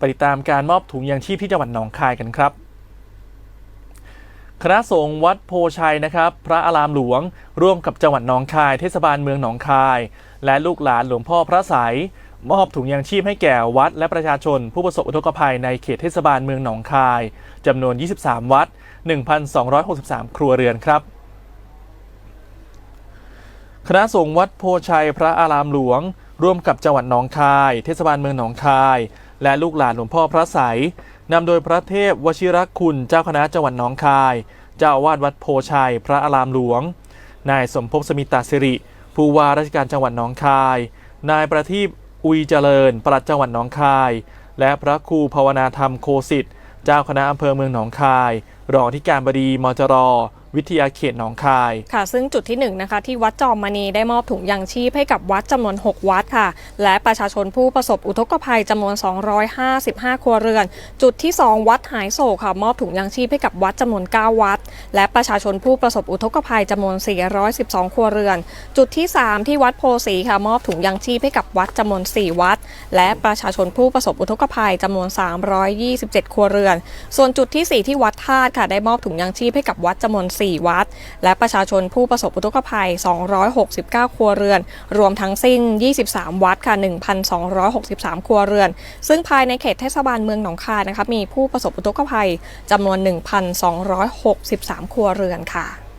ปติดตามการมอบถุงยางชีพที่จังหวัดหนองคายกันครับ คณะสงฆ์วัดโพชัยนะครับ พระอารามหลวง ร่วมกับจังหวัดหนองคาย เทศบาลเมืองหนองคาย และลูกหลานหลวงพ่อพระไสยมอบถุงยางชีพให้แก่วัดและประชาชน ผู้ประสบอุทกภัยในเขตเทศบาลเมืองหนองคายจำนวน 23 วัด 1,263 ครัวเรือนครับคณะสงฆ์วัดโพชัยพระอารามหลวง ร่วมกับจังหวัดหนองคาย เทศบาลเมืองหนองคาย และลูกหลานหลวงพ่อพระไสยนำโดยพระเทพวชิรคุณเจ้าคณะจังหวัดหนองคาย เจ้าอาวาสวัดโพชัย พระอารามหลวง นายสมภพสมิตาสิริ ผู้ว่าราชการจังหวัดหนองคาย นายประทีปอุยเจริญปลัดจังหวัดหนองคาย และพระครูภาวนาธรรมโคสิทธิ์เจ้าคณะอำเภอเมืองหนองคาย รองที่การบดีมจร วิทยาเขตหนองคาย ค่ะ ซึ่งจุดที่1นงนะคะที่วัดจอมมณีได้มอบถุงยางชีพให้กับวัดจำนวน 6 วัดค่ะ และประชาชนผู้ประสบอุทกภัยจำนวน 255 ครัวเรือน จุดที่ 2 วัดหายโศกค่ะมอบถุงยางชีพให้กับวัดจำนวน 9 วัด และประชาชนผู้ประสบอุทกภัยจำนวน 412 ครัวเรือน จุดที่ 3 ที่วัดโพสีค่ะมอบถุงยางชีพให้กับวัดจำนวน 4 วัด และประชาชนผู้ประสบอุทกภัยจำนวน 327 ครัวเรือน ส่วนจุดทีสี่ 4 ที่วัดธาตุค่ะได้มอบถุงยางชีพให้กับวัดจำนวน4 วัด และประชาชนผู้ประสบอุทกภัย 269 ครัวเรือน รวมทั้งสิ้น 23 วัดค่ะ 1,263 ครัวเรือน ซึ่งภายในเขตเทศบาลเมืองหนองคายนะคะมีผู้ประสบอุทกภัยจำนวน 1,263 ครัวเรือนค่ะ